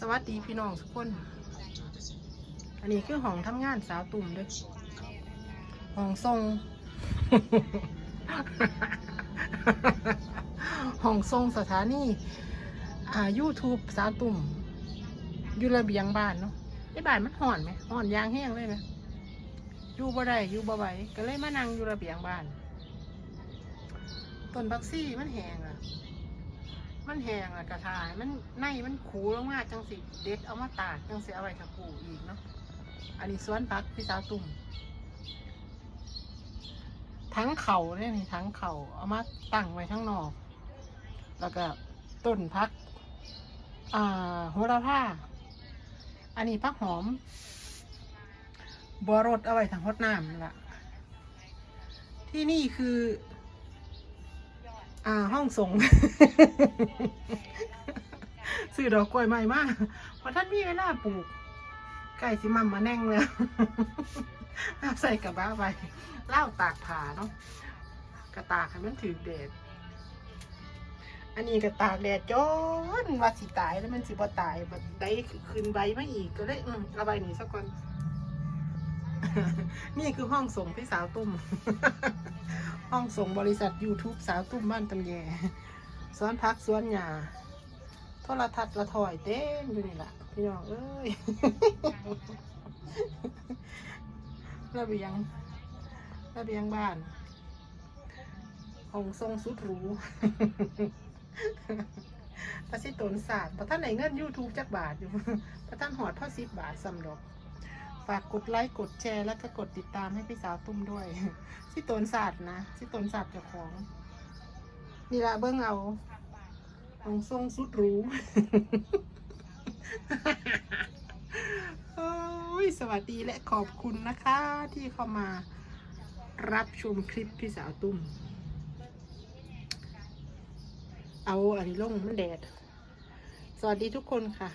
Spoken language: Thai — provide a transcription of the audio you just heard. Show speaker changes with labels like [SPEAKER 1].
[SPEAKER 1] สวัสดีพี่น้องทุกคน อันนี้คือห้องทำงานสาวตุ่มด้วยห้องทรง ห้องทรงสถานีอ่า YouTube สาวตุ่มอยู่ระเบียงบ้านเนาะไอ้บ้านมันห่อนไหมห่อนยางแห้งเลยไหมอยู่บ่ได้อยู่บ่ไหวก็เลยมานั่งอยู่ระเบียงบ้านต้นบักซี่มันแห้งอะ มันแห้งอะกระทายมันในมันขูลงมาจังสิเด็ดเอามาตากจังสิเอาไว้ถ้าปลูกอีกเนาะอันนี้สวนพักพี่สาวตุ่มทั้งเขาเนี่ยนี่ทั้งเขาเอามาตั้งไว้ทั้งนอก แล้วก็ต้นพักอ่าโหระพาอันนี้พักหอมบัวรดเอาไว้ทางฮดน้ำนั่นละที่นี่คือ อ่าห้องส่ง ซื้อดอกกล้วยใหม่มากเพราะท่านมีเวลาปลูกไก่สิมัมมาแน่งแล้วเอาใส่กระบะไปเล่าตากผ่าเนาะกระตากให้มันถือแดดอันนี้กระตากแดดจนว่าสิตายแล้วมันสิบ่ตายบัดได้คืนใบมาอีกก็เลยอืมเอาใบนี้สักก่อนนี่คือห้องส่งพี่สาวตุ้ม ห้องส่งบริษัท YouTube สาวตุ้มบ้านตำแยสวนพักสวนหญ้าโทรทัศน์ละถอยเต็มอยู่นี่แหละพี่น้องเอ้ยระเบียงระเบียงบ้านห้องทรงสุดหรูพระสิตนศาสตร์พระท่านไหนเงิน YouTube จักบาทอยู่พระท่านหอดพ่อสิบบาทสำดอก ฝากกดไลค์กดแชร์แล้วก็กดติดตามให้พี่สาวตุ้มด้วยสิตนศาสตร์นะสิตนศาสตร์เจ้าของนี่ละเบิ้งเอาของทรงสุดรู้ยสวัสดีและขอบคุณนะคะที่เข้ามารับชมคลิปพี่สาวตุ้ม เอาอันนี้ลงมันแดด สวัสดีทุกคนค่ะ